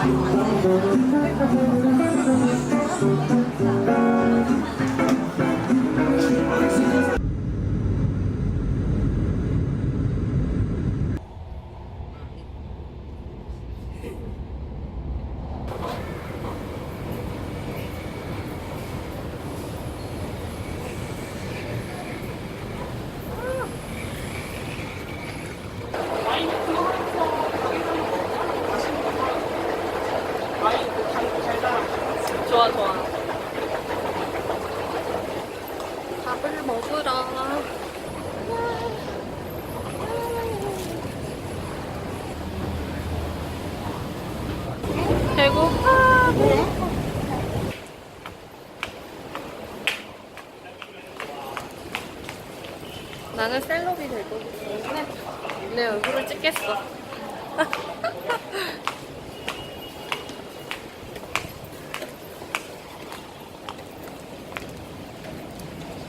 Thank you. 나는 셀럽이 될 거기 때문에 내 얼굴을 찍겠어.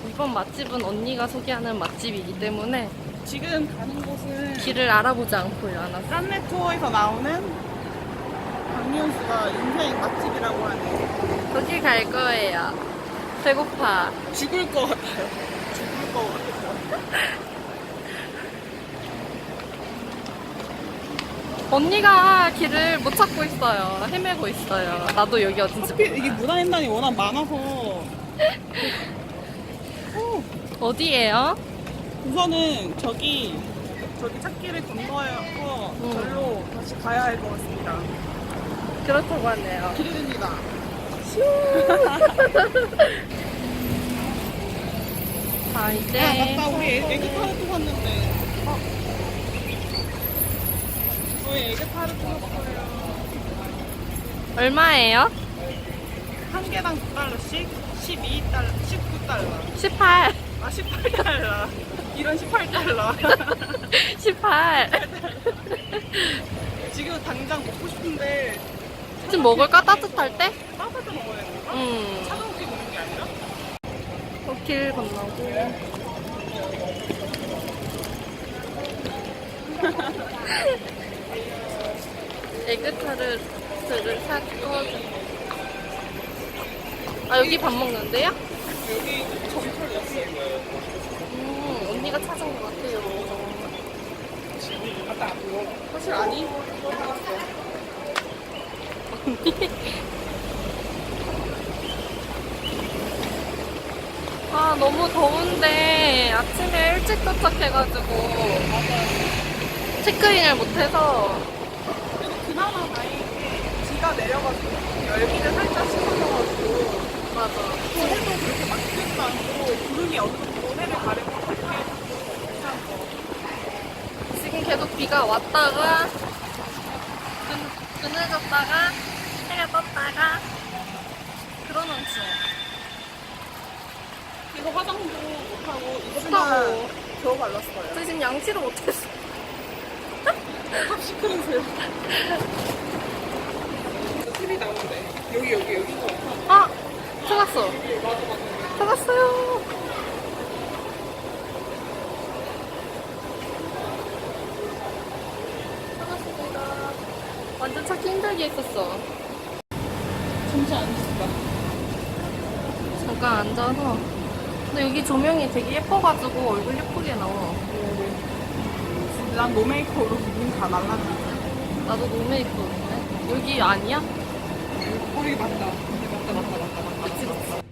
이번 맛집은 언니가 소개하는 맛집이기 때문에 지금 가는 곳은 길을 알아보지 않고 일어났어. 짠내 투어에서 나오는 박미연수가 인생 맛집이라고 하는 거기 갈 거예요. 배고파. 죽을 것 같아요. 죽을 것 같아요. 언니가 길을 못 찾고 있어요. 헤매고 있어요. 나도 여기 어딘지 하필 이게 문화인단이 워낙 많아서 어, 어디예요? 우선은 저기 저기 찾기를 건너서 음. 절로 다시 가야 할 것 같습니다. 그렇다고 하네요. 기대됩니다. 자아 이제 맞다 우리 애- 애기 타르트 샀는데 어. 저희 애기 타르트 샀어요. 얼마예요? 한 개당 9달러씩 12달러, 19달러. 18. 아, 18달러. 이런 18달러. 18. 지금 당장 먹고 싶은데 지금 먹을까? 따뜻할 때? 따뜻하게 먹어야 건가? 음. 어, 길 건너고. 에그타르트를 사고. 아, 여기 밥 먹는데요? 여기 점철 옆에 음, 언니가 찾은 것 같아요. 사실 아니? 아, 너무 더운데 아침에 일찍 도착해가지고 체크인을 못해서 그래도 그나마 다행히 비가 내려가지고 열기를 살짝 식어져가지고 맞아. 해도 그렇게 막히지도 않고 구름이 어느 정도 해를 가리고 그렇게 괜찮은 거 지금 계속 비가 왔다가 끈, 그늘졌다가 해가 떴다가 그러는 중. 그래서 화장도 못하고 못하고. 겨우 발랐어요. 저 지금 양치도 못했어. 탑 시크릿을 틀이 나오는데 여기 여기 여기 거 아! 찾았어. 찾았어요. 찾았습니다. 완전 찾기 힘들게 했었어. 잠시 앉으시다 잠깐 앉아서. 근데 여기 조명이 되게 예뻐가지고 얼굴 예쁘게 나와. 난 노메이크업으로 눈 다 날라갔어 나도 노메이크업인데. 여기 아니야? 거기 맞다 맞다 맞다 맞다 맞다 그치,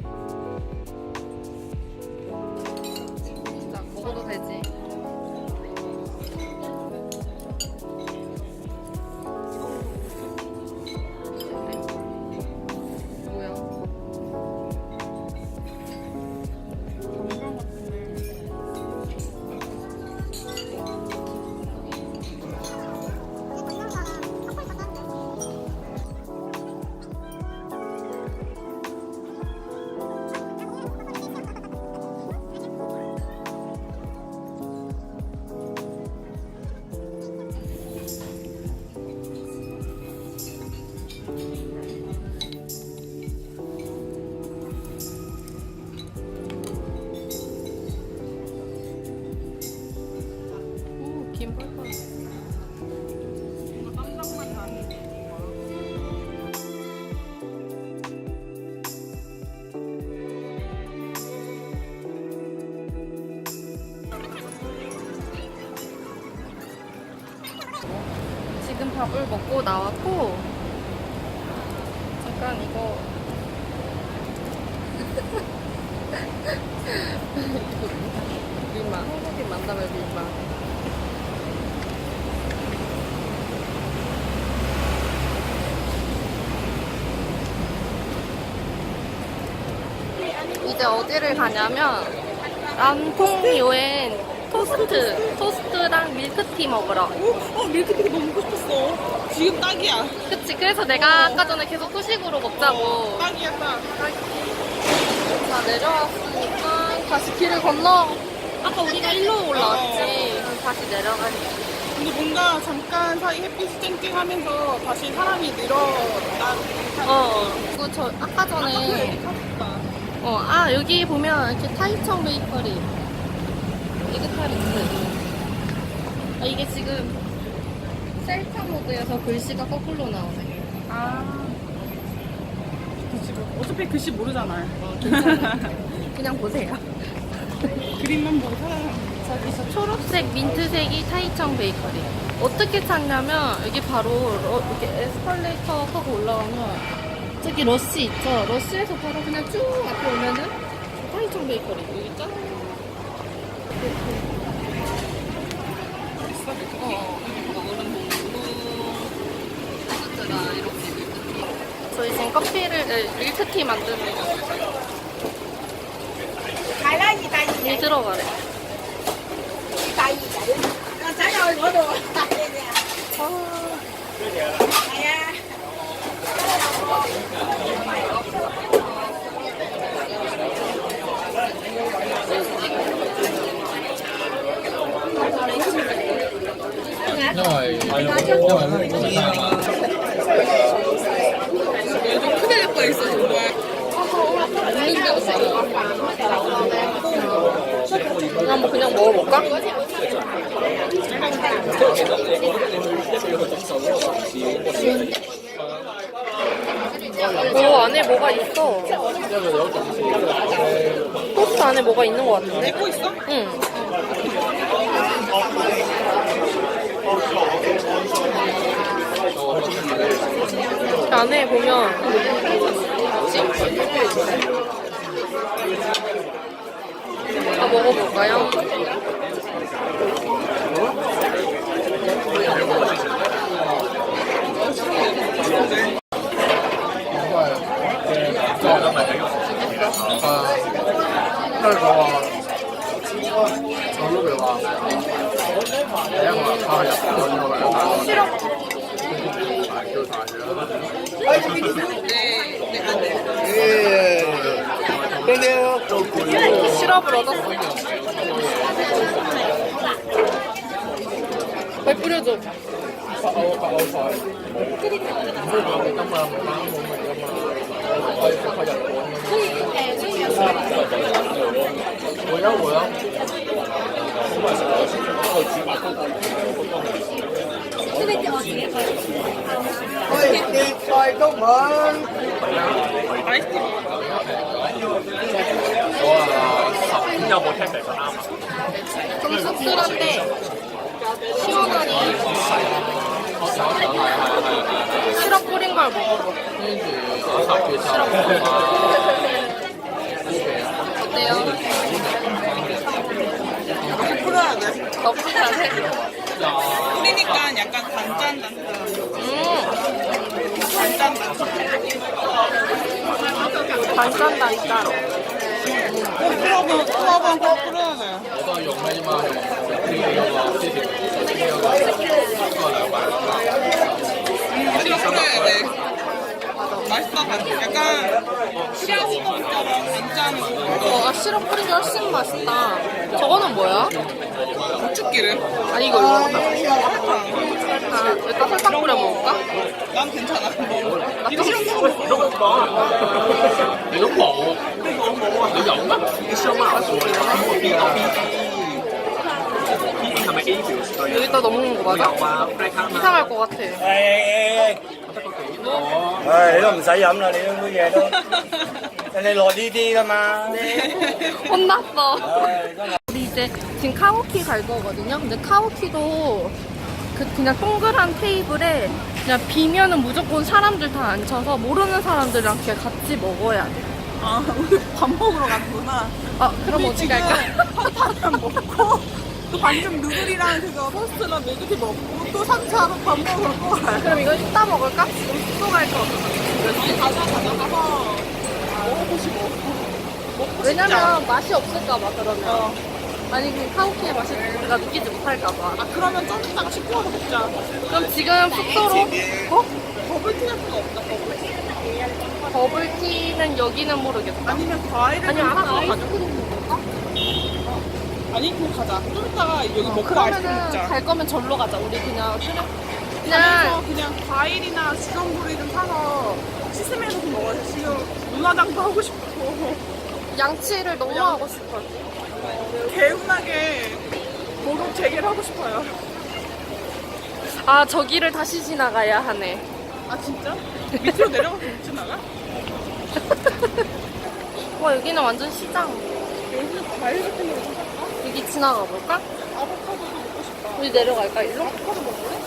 지금 밥을 먹고 나왔고 잠깐 이거 이거 민망 한국인 만나면 민망 이제 어디를 가냐면 남통요엔 토스트 토스트랑 밀크티 먹으러. 어, 밀크티가 너무 먹고 싶었어. 지금 딱이야. 그치 그래서 내가 아까 전에 계속 후식으로 먹자고. 딱이야, 딱. 자 내려왔으니까 다시 길을 건너. 아까 우리가 일로 올라왔지. 다시 내려가니 근데 뭔가 잠깐 사이 햇빛이 쨍쨍하면서 다시 사람이 늘어난 어. 그리고 저 아까 전에 어 아 여기 보면 이렇게 타이청 베이커리. 에그타르트 아 이게 지금 셀카 모드여서 글씨가 거꾸로 나오네. 아. 글씨, 모- 어차피 글씨 모르잖아요. 어 괜찮아 그냥 보세요. 그림만 보고 살아가는 저기서 초록색 민트색이 타이청 베이커리. 어떻게 찾냐면 여기 바로 러- 이렇게 에스컬레이터 타고 올라오면 저기 러쉬 있죠? 러쉬에서 바로 그냥 쭉 앞에 오면은 파이청 베이커리 여기 있잖아. 어. 저희 지금 커피를 네, 밀크티 만드는 물 들어가래. 아, 因為係咯，因為香港嘅大嘛。佢哋貴實嘅，我冇見到我六角。其實你講你去一定要去感受嗰個城市嘅。 오 안에 뭐가 있어. 토스트 안에 뭐가 있는 것 같은데? 찍고 있어? 응. 안에 보면? 다 먹어볼까요? 시럽을 얻었어. 왜 뿌려줘? 좀 씁쓸한데 시원하니 시럽 뿌린 걸 먹어봐. 시럽 뿌린 거. 어때요? 풀어야 돼. 더 뿌려야 돼? 뿌리니까 약간 단짠 단짠. 음, 단짠 단짠. 단짠 단짠. 풀어본, 풀어본 거 풀어야 돼. 我都係用咩啫嘛？用呢個之前呢個嗰個兩百。 시 아니 그래 네. 맛있다 약간 시럽 간장 어, 시럽 뿌린 게 훨씬 맛있다. 저거는 뭐야? 고추기름 아니, 이거 이거 아, 일단 설탕 뿌려 먹을까? 난 괜찮아 나도 시럽 먹어 이런 거 봐. 이런 거. 여기 엄마. 여기 엄마. 이 시험을 안 좋아해. 이거 비 여기다 넣는 거 맞아? 이상할 것 같아. 아, 이거 무사히 암나 이런 거야. 근데 러디디가 막. 네. 혼났어. 우리 이제 지금 카오키 갈 거거든요. 근데 카오키도 그 그냥 동그란 테이블에 그냥 비면은 무조건 사람들 다 앉혀서 모르는 사람들이랑 그냥 같이 먹어야 돼. 아, 오늘 밥 먹으러 갔구나. 아, 그럼 어디 갈까? 한판 먹고 또 방금 누구리랑 그거 토스트랑 매기티 먹고, 또 3차로 밥 먹으러 또 가요. 그럼 이거 이따 먹을까? 지금 또갈 거. 아니, 가자, 가자, 가서 먹어보시고. 먹고 왜냐면 맛이 없을까봐 그러면. 어. 아니 그 카오키의 맛이 우리가 느끼지 못할까봐. 아, 그러면 좀 이따가 식구 와서 먹자. 그럼 지금 숙소로 어? 버블티 같은 거 없나, 버블티? 버블티는 여기는 모르겠다. 아니면 과일을 아니면 가자. 아 아니, 그럼 가자. 좀 이따가 여기 먹고 아이스크림 그러면은 먹자. 갈 거면 절로 가자. 우리 그냥 그래. 그냥 그냥 과일이나 지정부리 좀 사서 씻으면서 좀 먹어야 돼. 지금 눈화장도 하고 싶고 양치를 너무 하고 싶어. 개운하게 도로 재개를 하고 싶어요. 아 저기를 다시 지나가야 하네. 아 진짜? 밑으로 내려가서 못 지나가? 와 여기는 완전 시장. 여기서 과일 같은 살까? 여기 지나가 볼까? 아보카도도 먹고 싶다. 우리 내려갈까 일로? 아보카도 먹을래?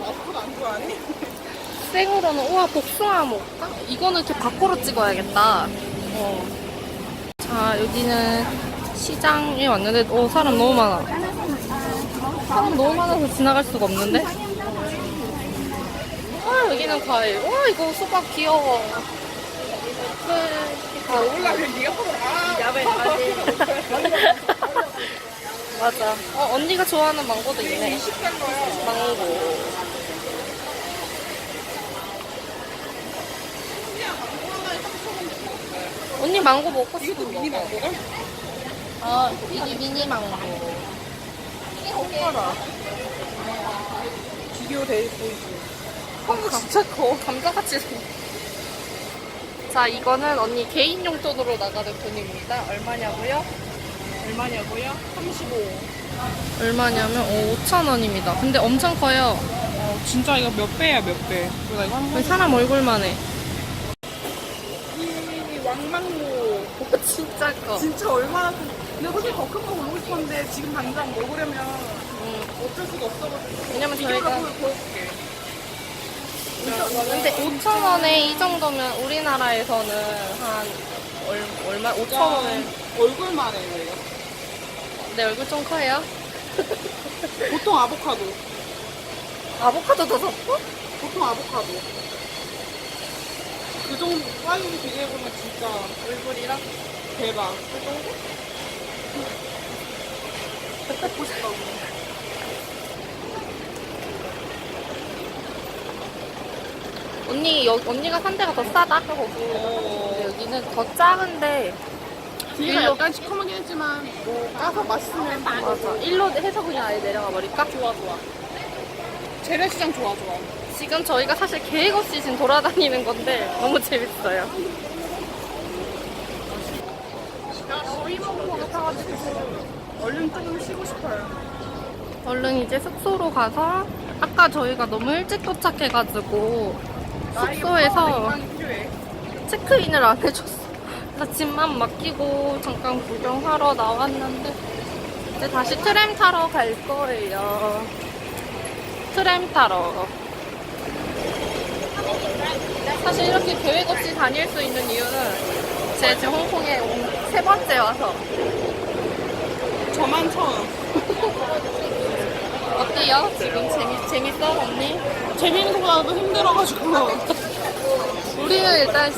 아보카도 안 좋아하니? 생으로는 우와 복숭아 먹을까? 이거는 이렇게 밖으로 찍어야겠다. 어. 자 여기는 시장에 왔는데 오 사람 너무 많아. 사람 너무 많아서 지나갈 수가 없는데. 아 여기는 과일. 와 이거 수박 귀여워. 그냥 네가 아 야배 맞아. 어 언니가 좋아하는 망고도 있네. 20단 거야. 망고. 언니 망고 먹고 싶어. 이것도 미니 망고가? 아, 이게 미니 망고. 커라. 비교돼 보이지? 어, 진짜 커. 감자같이 생 자, 이거는 언니 개인 용돈으로 나가는 돈입니다. 얼마냐고요? 얼마냐고요? 35. 얼마냐면 어, 5,000원입니다. 근데 엄청 커요. 어, 진짜 이거 몇 배야, 몇 배. 나 이거 한 거의 사람 얼굴만 해. 이 왕망고. 진짜 커. 진짜 얼마나 큰. 근데 사실 더 큰거 고르고 싶었는데 지금 당장 먹으려면 음, 어쩔 수가 없어가지고. 왜냐면 저희가 보여- 보여줄게. 근데 5,000원에 이 정도면 우리나라에서는 한 얼, 얼마? 5,000원에 얼굴만 해요. 내 얼굴 좀 커요? 보통 아보카도. 아보카도 더 샀어? 보통 아보카도. 그 정도 사이즈 비교해보면 진짜 얼굴이랑? 대박. 그 정도? 먹고 싶다고. 언니, 여, 언니가 산 데가 더 싸다? 거기. 근데 여기는 더 작은데 뒤가 일로- 약간 시커멓긴 했지만 뭐 까서 맛있으면 맞아. 일로 해서 그냥 아예 내려가 버릴까? 좋아 좋아. 재래시장 좋아 좋아. 지금 저희가 사실 계획 없이 지금 돌아다니는 건데 너무 재밌어요. 야 거의 먹은 것 같아가지고 얼른 조금 쉬고 싶어요. 얼른 이제 숙소로 가서 아까 저희가 너무 일찍 도착해가지고 숙소에서. 체크인을 안 해줬어. 그래서 짐만 맡기고 잠깐 구경하러 나왔는데 이제 다시 트램 타러 갈 거예요. 트램 타러. 사실 이렇게 계획 없이 다닐 수 있는 이유는 제가 지금 홍콩에 온 세 번째 와서 저만 처음. 어때요? 지금 재밌, 재밌어 언니? 재밌는 것보다도 힘들어가지고 우리는 일단